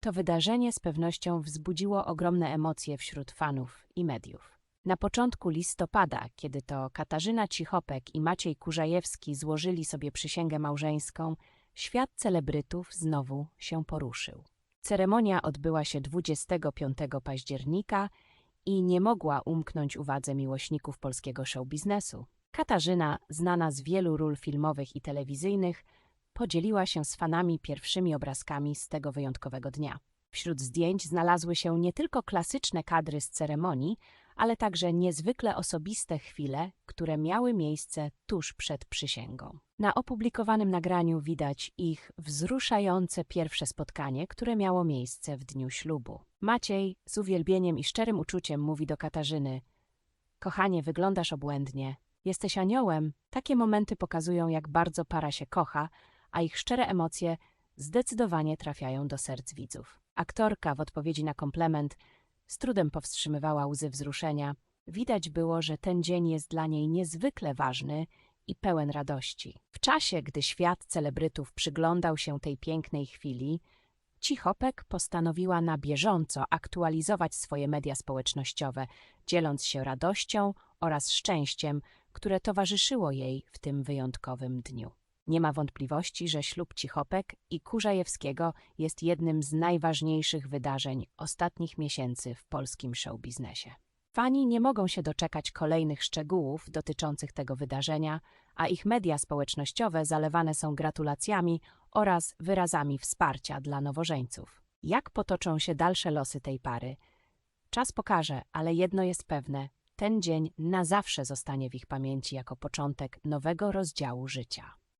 To wydarzenie z pewnością wzbudziło ogromne emocje wśród fanów i mediów. Na początku listopada, kiedy to Katarzyna Cichopek i Maciej Kurzajewski złożyli sobie przysięgę małżeńską, świat celebrytów znowu się poruszył. Ceremonia odbyła się 25 października i nie mogła umknąć uwadze miłośników polskiego showbiznesu. Katarzyna, znana z wielu ról filmowych i telewizyjnych, podzieliła się z fanami pierwszymi obrazkami z tego wyjątkowego dnia. Wśród zdjęć znalazły się nie tylko klasyczne kadry z ceremonii, ale także niezwykle osobiste chwile, które miały miejsce tuż przed przysięgą. Na opublikowanym nagraniu widać ich wzruszające pierwsze spotkanie, które miało miejsce w dniu ślubu. Maciej z uwielbieniem i szczerym uczuciem mówi do Katarzyny: Kochanie, wyglądasz obłędnie. Jesteś aniołem. Takie momenty pokazują, jak bardzo para się kocha, a ich szczere emocje zdecydowanie trafiają do serc widzów. Aktorka w odpowiedzi na komplement z trudem powstrzymywała łzy wzruszenia. Widać było, że ten dzień jest dla niej niezwykle ważny i pełen radości. W czasie, gdy świat celebrytów przyglądał się tej pięknej chwili, Cichopek postanowiła na bieżąco aktualizować swoje media społecznościowe, dzieląc się radością oraz szczęściem, które towarzyszyło jej w tym wyjątkowym dniu. Nie ma wątpliwości, że ślub Cichopek i Kurzajewskiego jest jednym z najważniejszych wydarzeń ostatnich miesięcy w polskim showbiznesie. Fani nie mogą się doczekać kolejnych szczegółów dotyczących tego wydarzenia, a ich media społecznościowe zalewane są gratulacjami oraz wyrazami wsparcia dla nowożeńców. Jak potoczą się dalsze losy tej pary? Czas pokaże, ale jedno jest pewne: ten dzień na zawsze zostanie w ich pamięci jako początek nowego rozdziału życia.